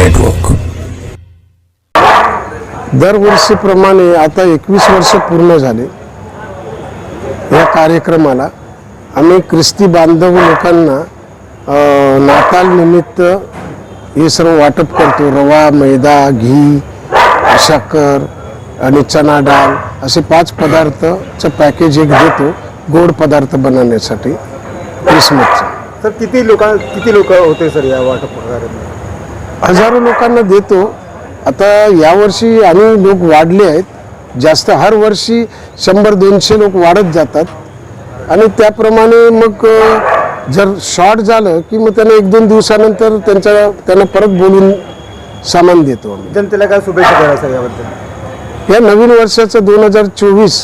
Network दरवर्षीप्रमाणे आता एकवीस वर्ष पूर्ण झाले या कार्यक्रमाला. आम्ही ख्रिस्ती बांधव लोकांना अ, नाताळ निमित्त हे सर्व वाटप करतो. रवा मैदा घी साखर आणि चना डाळ असे पाच पदार्थचं पॅकेज एक देतो. गोड पदार्थ बनवण्यासाठी. क्रिसमसचं. सर किती लोक किती लोक होते सर या वाटप हजारो लोकांना देतो. आता यावर्षी आणि लोक वाढले आहेत. जास्त हर वर्षी शंभर दोनशे लोक वाढत जातात. आणि त्याप्रमाणे मग जर शॉर्ट झालं की मग त्यांना एक दोन दिवसानंतर त्यांच्या त्यांना परत बोलून सामान देतो जनतेला काय शुभेच्छा द्यायला याबद्दल? या नवीन वर्षाचं दोन हजार चोवीस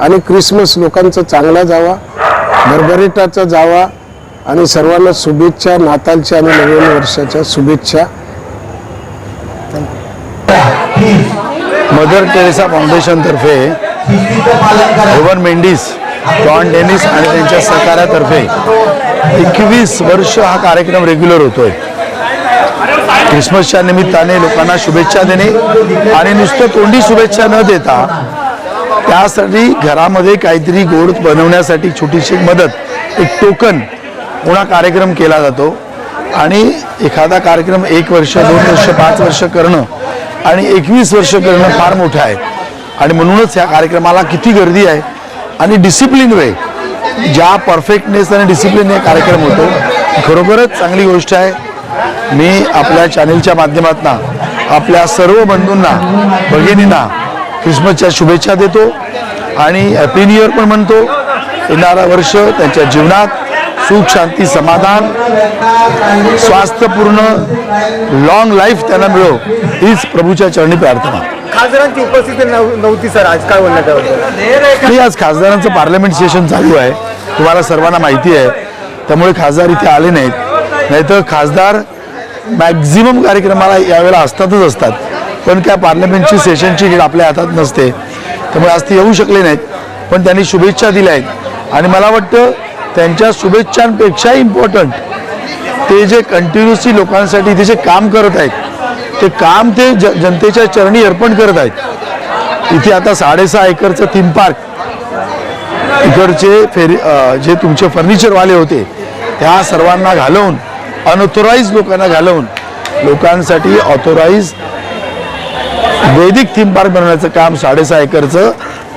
आणि क्रिसमस लोकांचा चांगला जावा भरभरीटाचा जावा आणि सर्वांना शुभेच्छा नातालच्या आणि नवीन वर्षाच्या शुभेच्छा. मदर टेरेसा फाउंडेशनतर्फे हेवन मेंडिस जॉन डेनिस आणि त्यांच्या सहकार्यातर्फे एकवीस वर्ष हा कार्यक्रम रेग्युलर होतोय. क्रिसमसच्या निमित्ताने लोकांना शुभेच्छा देणे आणि नुसतं तोंडी शुभेच्छा न देता त्यासाठी घरामध्ये काहीतरी गोड बनवण्यासाठी छोटीशी मदत एक टोकन पुन्हा कार्यक्रम केला जातो. आणि एखादा कार्यक्रम एक वर्ष दोन वर्ष पाच वर्ष करणं आणि एकवीस वर्ष करणं फार मोठं आहे. आणि म्हणूनच ह्या कार्यक्रमाला किती गर्दी आहे. आणि डिसिप्लिन वे ज्या परफेक्टनेस आणि डिसिप्लिन हे कार्यक्रम होतो खरोखरच चांगली गोष्ट आहे. मी आपल्या चॅनेलच्या माध्यमातून आपल्या सर्व बंधूंना भगिनींना क्रिसमसच्या शुभेच्छा देतो. आणि हॅपी न्यू इयर पण म्हणतो. येणारं वर्ष त्यांच्या जीवनात सुख शांती समाधान स्वास्थ्यपूर्ण लॉंग लाईफ त्यांना मिळो. हीच प्रभूच्या चरणी प्रार्थना. खासदारांची उपस्थिती नव- नव्हती सर आज काय बोलण्यात नाही आज खासदारांचं पार्लमेंट सेशन चालू आहे. तुम्हाला सर्वांना माहिती आहे. त्यामुळे खासदार इथे आले नाहीत. नाहीतर खासदार मॅक्झिमम कार्यक्रमाला यावेळेला असतातच असतात. पण काय पार्लमेंटची सेशनची लीड आपल्या हातात नसते. त्यामुळे आज ते येऊ शकले नाहीत. पण त्यांनी शुभेच्छा दिल्या आहेत. आणि मला वाटतं त्यांच्या शुभेच्छांपेक्षा इम्पॉर्टंट ते जे कंटिन्युअसली लोकांसाठी ते जे काम करत आहेत ते काम ते ज जनतेच्या चरणी अर्पण करत आहेत. इथे आता साडेसहा एकरचं थीम पार्क इकडचे फेरी जे तुमचे फर्निचरवाले होते त्या सर्वांना घालवून अनऑथोराईज लोकांना घालवून लोकांसाठी ऑथोराईज वैदिक थीम पार्क बनवण्याचं काम साडेसहा एकरचं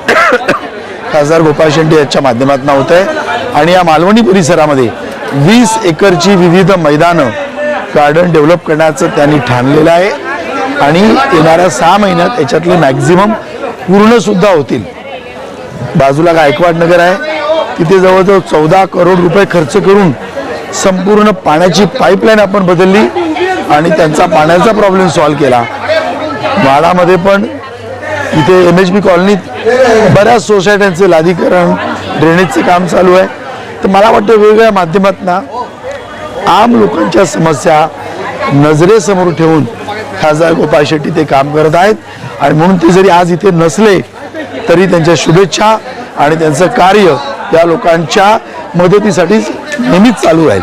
खासदार गोपाळ शेंडे यांच्या माध्यमातून होत आहे आणि या मालवणी परिसरामध्ये वीस एकरची विविध मैदानं गार्डन डेव्हलप करण्याचं त्यांनी ठाणलेलं आहे. आणि येणाऱ्या सहा महिन्यात याच्यातले मॅक्झिमम पूर्णसुद्धा होतील. बाजूला गायकवाड नगर आहे. तिथे जवळजवळ चौदा करोड रुपये खर्च करून संपूर्ण पाण्याची पाईपलाईन आपण बदलली आणि त्यांचा पाण्याचा प्रॉब्लेम सॉल्व्ह केला. वाडामध्ये पण इथे एम एच बी कॉलनीत बऱ्याच सोसायट्यांचे लादीकरण ड्रेनेजचे काम चालू आहे. तर मला वाटतं वेगवेगळ्या माध्यमातून आम लोकांच्या समस्या नजरेसमोर ठेवून खासदार गोपाळ शेट्टी ते काम करत आहेत. आणि म्हणून ते जरी आज इथे नसले तरी त्यांच्या शुभेच्छा आणि त्यांचं कार्य या लोकांच्या मदतीसाठी नेहमीच चालू राहील.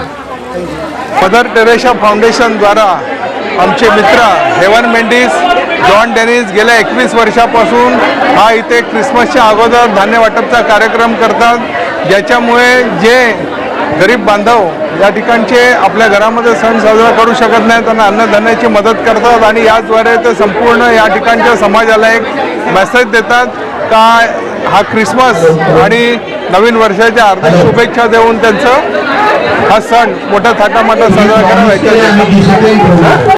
मदर टेरेशा फाउंडेशनद्वारा आमचे मित्र हेवन मेंडिस जॉन डेनिस गेल्या एकवीस वर्षापासून हा इथे क्रिसमसच्या अगोदर धान्य वाटपचा कार्यक्रम करतात. ज्याच्यामुळे जे गरीब बांधव या ठिकाणचे आपल्या घरामध्ये सण साजरा करू शकत नाही त्यांना अन्नधान्याची मदत करतात आणि याद्वारे ते संपूर्ण या ठिकाणच्या समाजाला एक मेसेज देतात का हा क्रिसमस आणि नवीन वर्षाच्या हार्दिक शुभेच्छा देऊन त्यांचं हा सण मोठ्या थाटामाटात साजरा करावा.